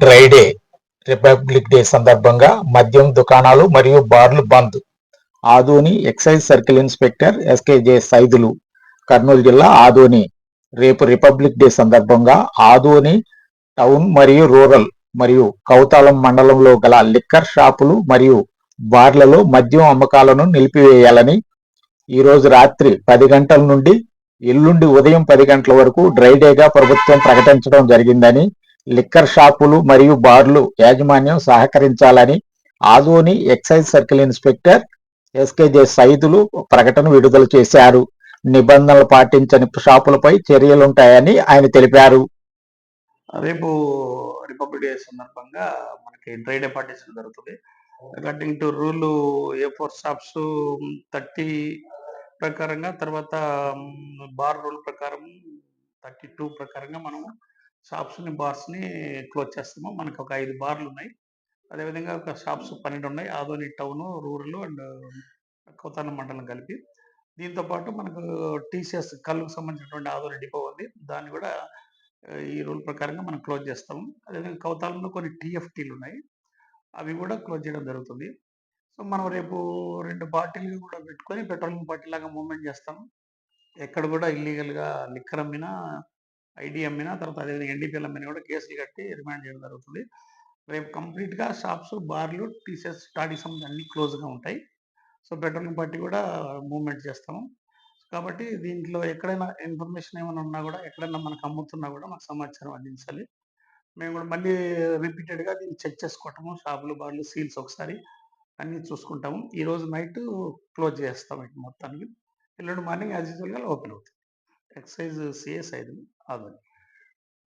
Dry day republic day సందర్భంగా మద్యం దుకాణాలు మరియు బార్లు bandh. Adoni excise circle inspector SKJ Saidulu Kurnool జిల్లా ఆదోని. రేపు రిపబ్లిక్ డే సందర్భంగా ఆదోని టౌన్ మరియు రూరల్ మరియు కౌతాళం మండలంలో గల లిక్కర్ షాపులు మరియు బార్లలో మద్యం అమ్మకాలను నిలిపివేయాలని ఈరోజు రాత్రి పది గంటల నుండి ఎల్లుండి ఉదయం పది గంటల వరకు డ్రై డేగా ప్రభుత్వం ప్రకటించడం జరిగిందని లిక్కర్ షాపులు మరియు బార్లు యాజమాన్యం సహకరించాలని Adoni excise circle inspector SKJ Saidulu ప్రకటన విడుదల చేశారు. నిబంధనలు పాటించని షాపులపై చర్యలుంటాయని ఆయన తెలిపారు. రేపు రిపబ్లిక్ డే సందర్భంగా మనకి డ్రై డే పార్టీషన్ జరుగుతుంది. According to rule A four shops thirty ప్రకారంగా తర్వాత బార్ రూల్ ప్రకారం థర్టీ టూ ప్రకారంగా మనము షాప్స్ని బార్స్ని క్లోజ్ చేస్తాము మనకు ఒక ఐదు బార్లు ఉన్నాయి. అదేవిధంగా ఒక షాప్స్ పన్నెండు ఉన్నాయి. Adoni town rural and Kothana మండలం కలిపి. దీంతో పాటు మనకు టీసీఎస్ కళ్ళకు సంబంధించినటువంటి ఆదోని డిపో ఉంది. దాన్ని కూడా ఈ రూల్ ప్రకారంగా మనం క్లోజ్ చేస్తాము. అదేవిధంగా కౌతాలంలో కొన్ని టీఎఫ్టీలు ఉన్నాయి. అవి కూడా క్లోజ్ చేయడం జరుగుతుంది. సో మనం రేపు రెండు బాటిల్ కూడా పెట్టుకొని పెట్రోలింగ్ బాటిల్ లాగా మూవ్మెంట్ చేస్తాం ఎక్కడ కూడా ఇల్లీగల్గా లిక్కర్ అమ్మినా ఐడి అమ్మినా తర్వాత అదేవిధంగా ఎన్డీపీఎల్ అమ్మినా కూడా కేసులు కట్టి రిమాండ్ చేయడం జరుగుతుంది. రేపు కంప్లీట్గా షాప్స్ బార్లు టీసెస్ స్టాడీ సంబంధించి అన్ని క్లోజ్గా ఉంటాయి. సో పెట్రోలింగ్ పార్టీ కూడా మూవ్మెంట్ చేస్తాము. కాబట్టి దీంట్లో ఎక్కడైనా ఇన్ఫర్మేషన్ ఏమైనా ఉన్నా కూడా ఎక్కడైనా మనకు అమ్ముతున్నా కూడా మాకు సమాచారం అందించాలి. మేము కూడా మళ్ళీ రిపీటెడ్గా దీన్ని చెక్ చేసుకోవటము షాపులు బార్లు సీల్స్ ఒకసారి అన్నీ చూసుకుంటాము. ఈరోజు నైట్ క్లోజ్ చేస్తాం మొత్తానికి. ఎల్లుండి మార్నింగ్ యాజ్ యూజువల్గా ఓపెన్ అవుతుంది. ఎక్సైజ్ సిఎస్ ఐదు ఆదని